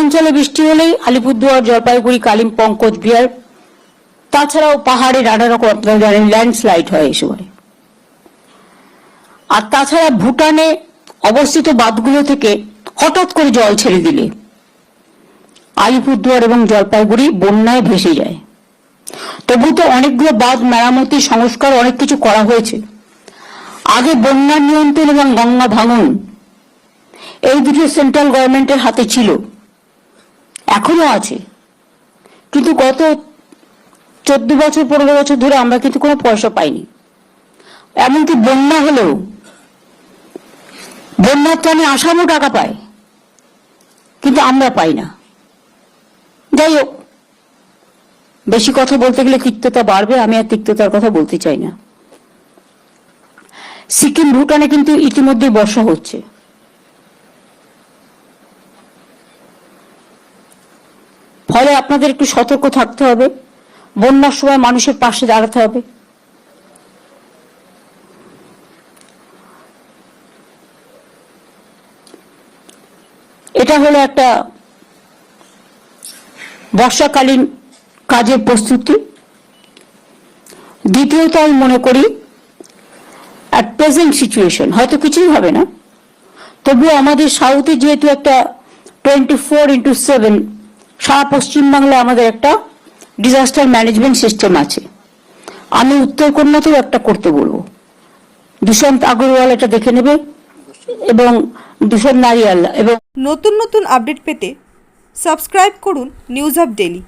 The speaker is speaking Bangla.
অঞ্চলে বৃষ্টি হলেই আলিপুরদুয়ার, জলপাইগুড়ি কালিম্পং কোচবিহার তাছাড়াও পাহাড়ে নানা রকম আপনারা জানেন ল্যান্ডস্লাইড হয় এই সময়। আর তাছাড়া ভুটানে অবস্থিত বাঁধগুলো থেকে হঠাৎ করে জল ছেড়ে দিলে আলিপুরদুয়ার এবং জলপাইগুড়ি বন্যায় ভেসে যায়। তবু তো অনেকগুলো বাঁধ মেরামতি, সংস্কার অনেক কিছু করা হয়েছে। আগে বন্যা নিয়ন্ত্রণ এবং গঙ্গা ভাঙন এই দুটো সেন্ট্রাল গভর্নমেন্টের হাতে ছিল। এখনও আছে। কিন্তু গত চোদ্দ বছর, পনেরো বছর ধরে আমরা কিন্তু কোনো পয়সা পাইনি। এমনকি বন্যা হলেও, বন্যার ত্রাণে আসামও টাকা পায়, কিন্তু আমরা পাই না। যাই হোক, বেশি কথা বলতে গেলে তিক্ততা বাড়বে, আমি আর তিক্ততার কথা বলতে চাই না। সিকিম, ভুটানে কিন্তু ইতিমধ্যে বর্ষা হচ্ছে। আপনাদের একটু সতর্ক থাকতে হবে। বন্যার সময় মানুষের পাশে দাঁড়াতে হবে। এটা হলো একটা বর্ষাকালীন কাজের প্রস্তুতি। দ্বিতীয়ত আমি মনে করি অ্যাট প্রেজেন্ট সিচুয়েশন হয়তো কিছুই হবে না। তবুও আমাদের সাউথে যেহেতু একটা টোয়েন্টি ফোর ইন্টু সেভেন সারা পশ্চিমবাংলায় আমাদের একটা ডিজাস্টার ম্যানেজমেন্ট সিস্টেম আছে। আমি উত্তর কন্যাতেও একটা করতে বলব। দুষান্ত আগরওয়াল এটা দেখে নেবে এবং দুষান্ত নারিয়াল এবং নতুন নতুন আপডেট পেতে সাবস্ক্রাইব করুন নিউজ অফ ডেলি